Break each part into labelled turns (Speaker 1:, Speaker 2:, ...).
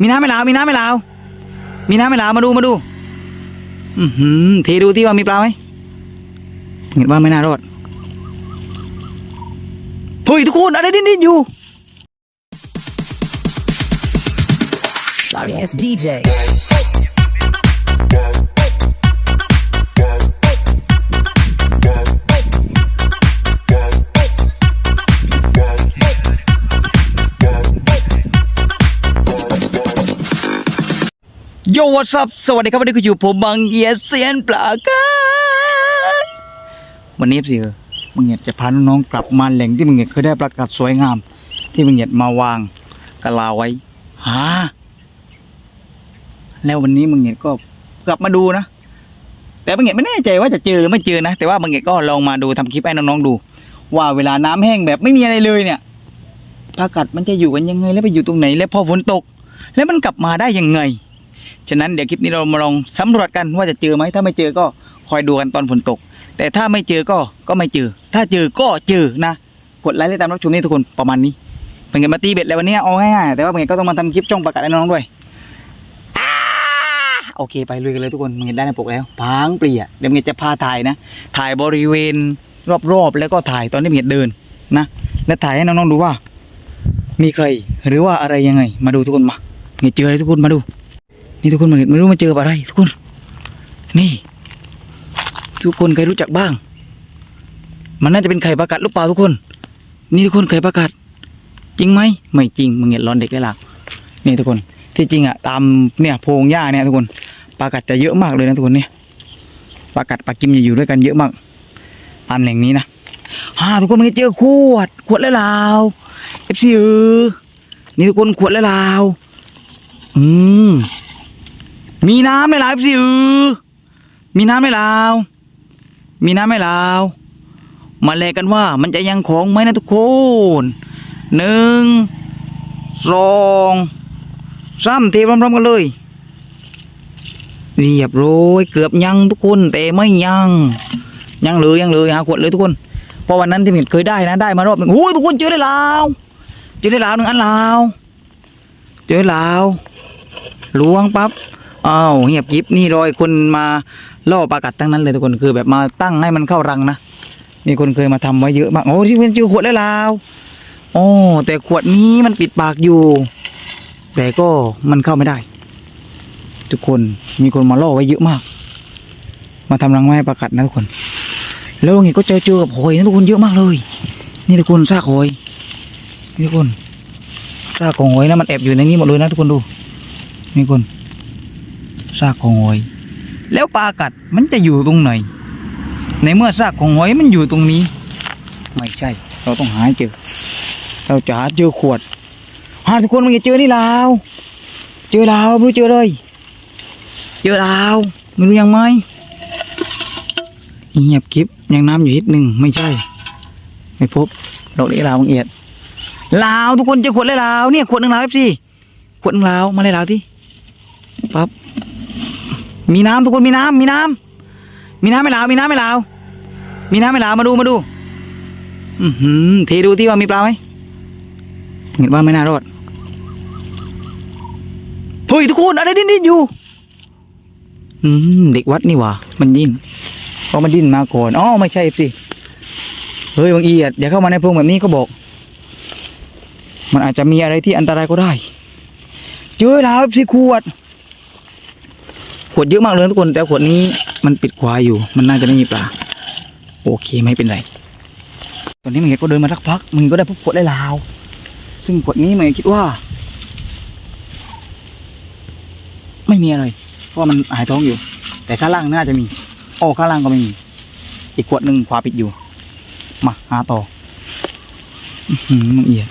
Speaker 1: มีน้ำไหม่ลาวมีน้ำไหม่ลาวมีน้ำไหม่ลาวมาดูมาดู อือหือเทดูที่ว่ามีปลาไหมเห็นว่าไม่น่ารอดเฮ้ยทุกคนอะไรดิ้นๆอยู่
Speaker 2: Sorry as DJ.
Speaker 1: โยวัส up สวัสดีครับวันนี้ก็อยู่ผมบางเอียเซียนปลากันวันนี้สิเออมึงเนี่ยจะพาน้องๆกลับมาแหล่งที่มึงเนี่ยเคยได้ประกาศสวยงาม ที่มึงเนี่ยมาวางกะลาไว้ฮะแล้ววันนี้มึงเนี่ยก็กลับมาดูนะแต่มึงเนี่ยไม่แน่ใจว่าจะเจอหรือไม่เจอนะ แต่ว่ามึงเนี่ยก็ลองมาดูทำคลิปให้น้องๆดู ว่าเวลาน้ำแห้งแบบไม่มีอะไรเลยเนี่ยปลากัดมันจะอยู่กันยังไงแล้วไปอยู่ตรงไหน แล้วพอฝนตก แล้วมันกลับมาได้ยังไง ฉะนั้นเดี๋ยวคลิปนี้เรามาลองสำรวจกันว่าจะเจอไหมถ้าไม่เจอก็คอยดูกันตอนฝนตก แต่ถ้าไม่เจอก็ก็ไม่เจอ ถ้าเจอก็เจอนะกดไลค์และตามรับชมนี่ทุกคนประมาณนี้เป็นไงมาตีเบ็ดแล้ววันนี้เอาง่ายๆแต่ว่าเป็นไงก็ต้องมาทำคลิปจ้องประกาศให้น้องๆด้วยโอเคไปลุยกันเลยทุกคนมันเห็นได้ในปกแล้วพังเปลี่ยเดี๋ยวมันจะพาถ่ายนะ ถ่ายบริเวณรอบๆแล้วก็ถ่ายตอนที่มันเดินนะ และถ่ายให้น้องๆดูว่า มีใครหรือว่าอะไรยังไง มาดูทุกคนมาเห็นเจออะไรทุกคนมาดู นี่ทุกคนมาเห็นไม่รู้มาเจออะไร ทุกคน นี่ ทุกคนใครรู้จักบ้าง มันน่าจะเป็นไข่ปลากัดหรือเปล่าทุกคน นี่ทุกคนไข่ปลากัด จริงไหมไม่จริงมึงเห็นร้อนเด็กได้หลักนี่ทุกคน ที่จริงอะตามเนี่ยโพงหญ้าเนี่ยทุกคนปลากัดจะเยอะมากเลยนะทุกคนเนี่ยปลากัดปลากิมจะอยู่ด้วยกันเยอะมากตามแหล่งนี้นะฮ่าทุกคนมันเจอขวด ขวดแล้วลาวเอฟซีเออนี่ทุกคนขวดแล้วลาวอืม มีน้ำไหมล่ะพี่อือมีน้ำไหมล่ะมีน้ำไหมล่ะมาแลกกันว่ามันจะยังของไหมนะทุกคนหนึ่งสองสามเทพร้อมๆกันเลย เรียบร้อยเกือบยังทุกคนแต่ไม่ยังยังเลยยังเลยหาขวดเลยทุกคนเพราะวันนั้นที่เห็นเคยได้นะได้มารอบหนึ่งโอ้ยทุกคนเจอได้ล้วเจอได้ล้วหนึ่งอันล้วเจอได้ล้วล้วงปั๊บ อ้าวเงียบยิบนี่รอยคนมาล่อปลากัดทั้งนั้นเลยทุกคนคือแบบมาตั้งให้มันเข้ารังนะมีคนเคยมาทำไว้เยอะมากโอ้ที่เป็นเจอขวดแล้วลาวโอ้แต่ขวดนี้มันปิดปากอยู่ แต่ก็มันเข้าไม่ได้ ทุกคนมีคนมาล่อไว้เยอะมาก มาทำรังไว้ปลากัดนะทุกคน แล้วเห็นก็เจอเจอกับหอยนะทุกคนเยอะมากเลย นี่ทุกคนซากหอยนี่ทุกคนซากของหอยนะมันแอบอยู่ในนี้หมดเลยนะทุกคนดูนี่ทุกคน ซากของหอย แล้วปลากัดมันจะอยู่ตรงไหน ในเมื่อซากของหอยมันอยู่ตรงนี้ ไม่ใช่ เราต้องหาเจอ เราจะหาเจอขวด หาทุกคนมันจะเจอนี่ลาวเจอลาวไม่รู้เจอเลย เจอลาวไม่รู้ยังไหมเงียบกริบยังน้ำอยู่นิดหนึ่งไม่ใช่ ไม่พบดอกนี้ลาวบังเอียดลาวทุกคนเจอขวดเลยลาวเนี่ยขวดหนึ่งลาวสิขวดหนึ่งลาวมาเลยลาวที่ปั๊บ มีน้ำทุกคนมีน้ำมีน้ำมีน้ำไม่ลาวมีน้ำไม่ลาวมีน้ำไม่ลาวมาดูมาดู อือหือเทดูที่ว่ามีปลาไหมเห็นว่าไม่น่ารอดเฮ้ยทุกคนอะไรดิ้นดิ้นอยู่อืมเด็กวัดนี่ว่ามันดิ้นเพราะมันดิ้นมาก่อนอ๋อไม่ใช่สิเฮ้ยบางอีอะอย่าเข้ามาในโพรงแบบนี้ก็บอก มันอาจจะมีอะไรที่อันตรายก็ได้เจอแล้วสิขวด วดเยอะมากเลยทุกคน แต่ขวดนี้มันปิดควายอยู่ มันน่าจะไม่มีปลา โอเคไม่เป็นไร ตอนนี้มันก็เดินมาสักพักมึงก็ได้พบขวดได้ลาว ซึ่งขวดนี้มันคิดว่า ไม่มีอะไร เพราะมันหายท้องอยู่ แต่ข้างล่างน่าจะมี โอ้ข้างล่างก็ไม่มี อีกขวดหนึ่งขวาปิดอยู่ มาหาต่ออื้อหืมึงเอียด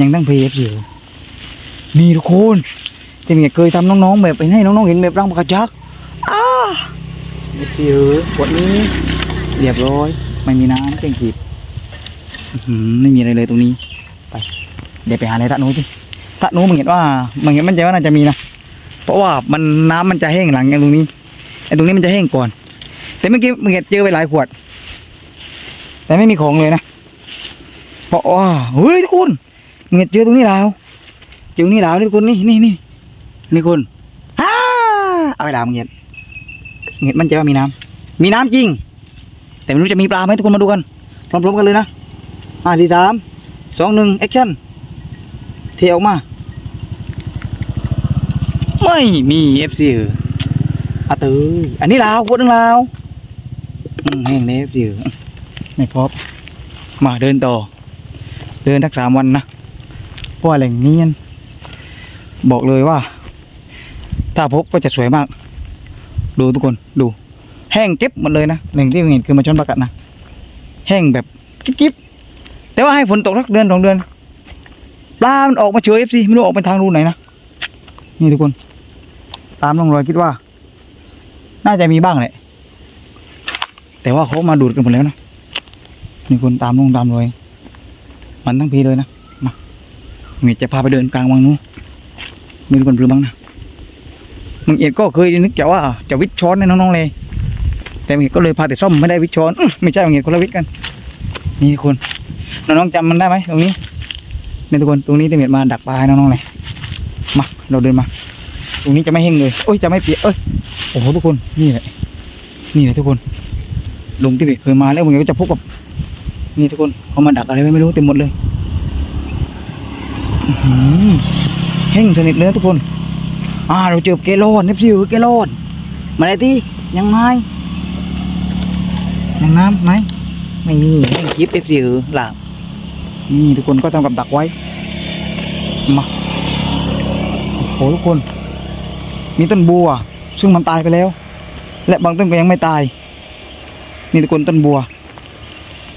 Speaker 1: ยังตั้งเพย์อยู่ นี่ทุกคน ที่เมียเคยทำน้องๆแบบไปให้น้องๆเห็นแบบรังปลากระจักอ้าเด็กสิเออขวดนี้เรียบร้อย ไม่มีน้ำเก่งขีดอื้อหือไม่มีอะไรเลยตรงนี้ ไป เดี๋ยวไปหาอะไรตะหนูสิตะหนูมึงเห็นว่ามึงเห็นมันใจว่าน่าจะมีนะ เพราะว่ามันน้ำมันจะแห้งหลังอย่างตรงนี้ ไอ้ตรงนี้มันจะแห้งก่อน แต่เมื่อกี้มึงเห็นเจอไปหลายขวด แต่ไม่มีของเลยนะเพราะว่าเฮ้ยทุกคนมึงเห็นเจอตรงนี้แล้วจึงนี่แล้วนี่ทุกคนนี่นี่นี่ นี่คุณฮ่าเอาไปดาวเงียดเงียดมันใจะว่ามีน้ำมีน้ำจริง แต่ไม่รู้จะมีปลาไหมทุกคนมาดูกันพร้อมๆกันเลยนะห้าสี่สามสองหนึ่งแอคชั่นเทออกมา ไม่มีเอฟซีเอออาตืออันนี้ลาวขวดหนึงลาวแห้งเลยเอฟซีไม่พบมาเดินต่อ เดินทักสามวันนะเพราะว่าแหล่งนี้นั้นบอกเลยว่า ถ้าพบก็จะสวยมาก ดูทุกคนดู แห้งเก็บหมดเลยนะหนึ่งที่เห็นคือมาชนประกัดนะแห้งแบบกิ๊บๆแต่ว่าให้ฝนตกสักเดือนสองเดือนปลามันออกมาเฉยเอฟซีไม่รู้ออกไปทางรูไหนนะนี่ทุกคน ตามร่องรอยคิดว่า น่าจะมีบ้างแหละแต่ว่าเขามาดูดกันหมดแล้วนะนี่คนตามร่องตามรอยมันทั้งพีเลยนะมาเมียจะพาไปเดินกลางวังนู้นไมีคนหรือบ้างนะ มึงเอ็ดก็เคยนึกจะว่าจะวิทช้อนในน้องๆเลย แต่มึงเอ็ดก็เลยพาแต่ซ่อมไม่ได้วิทช้อนไม่ใช่มึงเอ็ดคนละวิทกัน นี่คุณน้องๆจำมันได้ไหมตรงนี้นี่ทุกคนตรงนี้เมียดมาดักปลาให้น้องๆเลยมาเราเดินมา ตรงนี้จะไม่แห้งเลยโอ้ยจะไม่เปียกเอ้ยโอ้โหทุกคนนี่แหละนี่แหละทุกคนลงที่เมียดเคยมาแล้วมึงเอ็ดก็จะพบกับนี่ทุกคนเขามาดักอะไรไม่รู้เต็มหมดเลยแห้งสนิทเลยนะทุกคน อ่าเราเจอเกลอนเนฟซิวเกลอนมาเลยที่ยังไงยังน้ำไหมไม่มีแห้งกิฟเอฟซิวหลังนี่ทุกคนก็ทำกับดักไว้มาโอ้โหทุกคน มีต้นบัว ซึ่งมันตายไปแล้ว และบางต้นก็ยังไม่ตาย นี่ทุกคนต้นบัว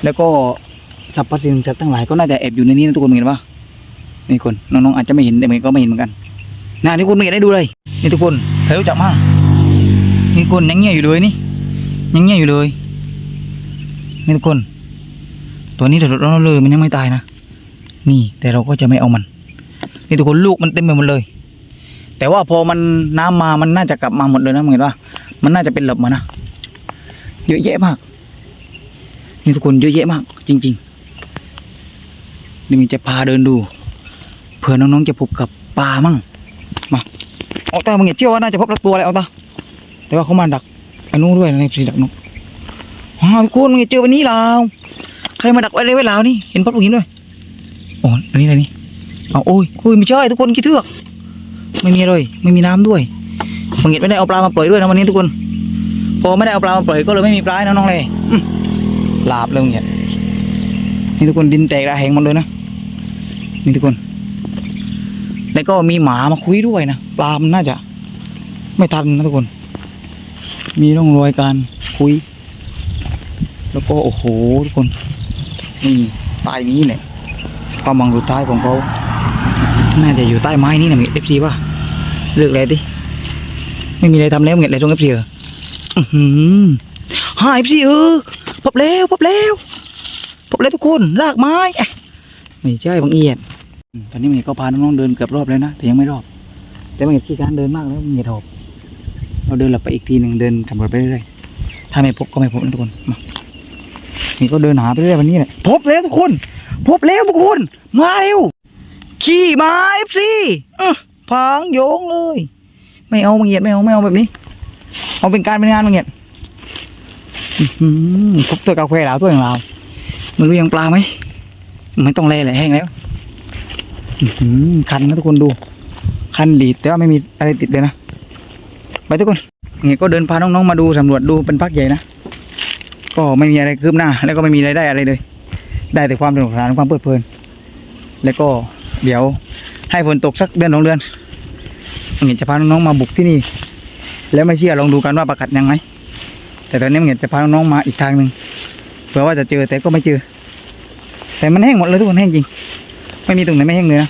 Speaker 1: แล้วก็สรรพสิ่งสัตว์ทั้งหลายก็น่าจะแอบอยู่ในนี้นะทุกคนเห็นปะนี่คนน้องๆอาจจะไม่เห็นแต่เมย์ก็ไม่เห็นเหมือนกัน นะนี่คุณเมย์ได้ดูเลยนี่ทุกคนใครรู้จักมั่งนี่คนยังเงี้ยอยู่เลยนี่ยังเงี้ยอยู่เลยนี่ทุกคน ตัวนี้เราเราเลยมันยังไม่ตายนะนี่แต่เราก็จะไม่เอามัน นี่ทุกคนลูกมันเต็มไปหมดเลย แต่ว่าพอมันน้ำมามันน่าจะกลับมาหมดเลยนะมึงเห็นปะมันน่าจะเป็นหลบมานะเยอะแยะมากนี่ทุกคนเยอะแยะมาก จริงๆนี่มีจะพาเดินดูเผื่อน้องๆจะพบกับปลามั่ง มาเอาตามึงเห็นเชื่อว่าน่าจะพบสักตัวแล้วเอาตาแต่ว่าเขามาดักอนนู้นด้วยในสีดักนกอ้าวทุกคนมึงเห็นเจอวันนี้แล้วใครมาดักไว้เลยไว้แล้วนี่เห็นพัดลูกหินด้วยอ้อันนี้อะไรนี่เอาโอ้ยโอ้ยไม่ใช่ทุกคนกี่เทือกไม่มีเลยไม่มีน้ำด้วยมึงเห็นไม่ได้เอาปลามาปล่อยด้วยนะวันนี้ทุกคนพอไม่ได้เอาปลามาปล่อยก็เลยไม่มีปลาให้น้องๆเลยลาบเลยมึงเนี่ยนี่ทุกคนดินแตกระแหงหมดเลยนะนี่ทุกคน แล้วก็มีหมามาคุยด้วยนะปลามันน่าจะ ไม่ทันนะทุกคน มีร่องรอยการคุย แล้วก็โอ้โหทุกคนนี่ใต้นี้เนี่ยความหวังสุดท้ายของเขาน่าจะอยู่ใต้ไม้นี่นะมีเอฟซีป่ะเลือกอะไรดิไม่มีอะไรทำแล้วเงี้ยอะไรตรงเอฟซีเออหายเอฟซีเออพบแล้วพบแล้วพบแล้วทุกคนรากไม้ไม่ใช่บางเอียด ตอนนี้เมียก็พาน้องๆเดินเกือบรอบแล้วนะแต่ยังไม่รอบ แต่บางเอียขี้การเดินมากแล้วเมียถอบเราเดินหลับไปอีกทีหนึ่งเดินสำรวจไปเรื่อยๆถ้าไม่พบก็ไม่พบนะทุกคนมานี่ก็เดินหาไปเรื่อยวันนี้แหละพบแล้วทุกคน พบแล้วทุกคน มาเร็วขี่มาเอฟซีพังโยงเลย ไม่เอาบางเอียดไม่เอาไม่เอาแบบนี้ เอาเป็นการเป็นงานบางเอียดพบตัวกาแฟแล้วตัวอย่างเราไม่รู้ยังปลาไหมไม่ต้องแล่แหละแห้งแล้ว คันนะทุกคนดู คันดีดแต่ว่าไม่มีอะไรติดเลยนะ ไปทุกคนเนี่ยก็เดินพาน้องๆมาดูสำรวจดูเป็นพักใหญ่นะ ก็ไม่มีอะไรคืบหน้า แล้วก็ไม่มีอะไรได้อะไรเลย ได้แต่ความสนุกสนานความเพลิดเพลิน แล้วก็เดี๋ยวให้ฝนตกสักเดือนสองเดือนเนี่ยจะพาน้องๆมาบุกที่นี่ แล้วไม่เชื่อลองดูกันว่าประกัดยังไงแต่ตอนนี้เงียจะพาน้องๆมาอีกทางหนึ่งเผื่อว่าจะเจอแต่ก็ไม่เจอ แต่มันแห้งหมดเลยทุกคนแห้งจริง ไม่มีตรงไหนไม่แห้งเลยนะ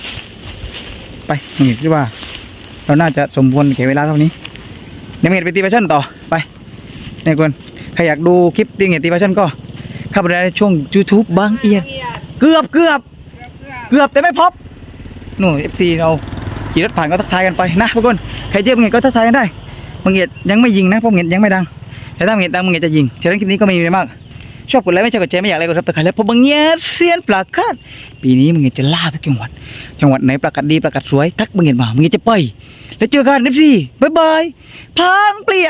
Speaker 1: ไปนี่คิดว่า เราน่าจะสมควรแก่เวลาเท่านี้เดี๋ยวเงียไปตีปลาช่อนต่อไปนี่คนใครอยากดูคลิปตีเงียตีปลาช่อนก็เข้าไปได้ช่วง YouTube บางเอียดเกือบเกือบเกือบแต่ไม่พบนู่นเอฟซีเราขี่รถผ่านก็ทักทายกันไปนะทุกคนใครเจอเงียก็ทักทายกันได้บางเงียยังไม่ยิงนะเพราะเงียยังไม่ดังแต่ถ้ามึงเห็นตามมึงเห็นจะยิงฉะนั้นคลิปนี้ก็ไม่มีอะไรมาก ชอบกดไลค์ไม่ชอบกดแชร์ไม่อยากอะไรก็ทับตะไคร้แล้วพอบางเงี้ยเซียนประกาศปีนี้มึงเงี้ยจะล่าทุกจังหวัด จังหวัดไหนประกาศดีประกาศสวยทักมึงเงี้ยมามึงเงี้ยจะไป แล้วเจอกันนิฟซี่บ๊ายบายพังเปลี่ย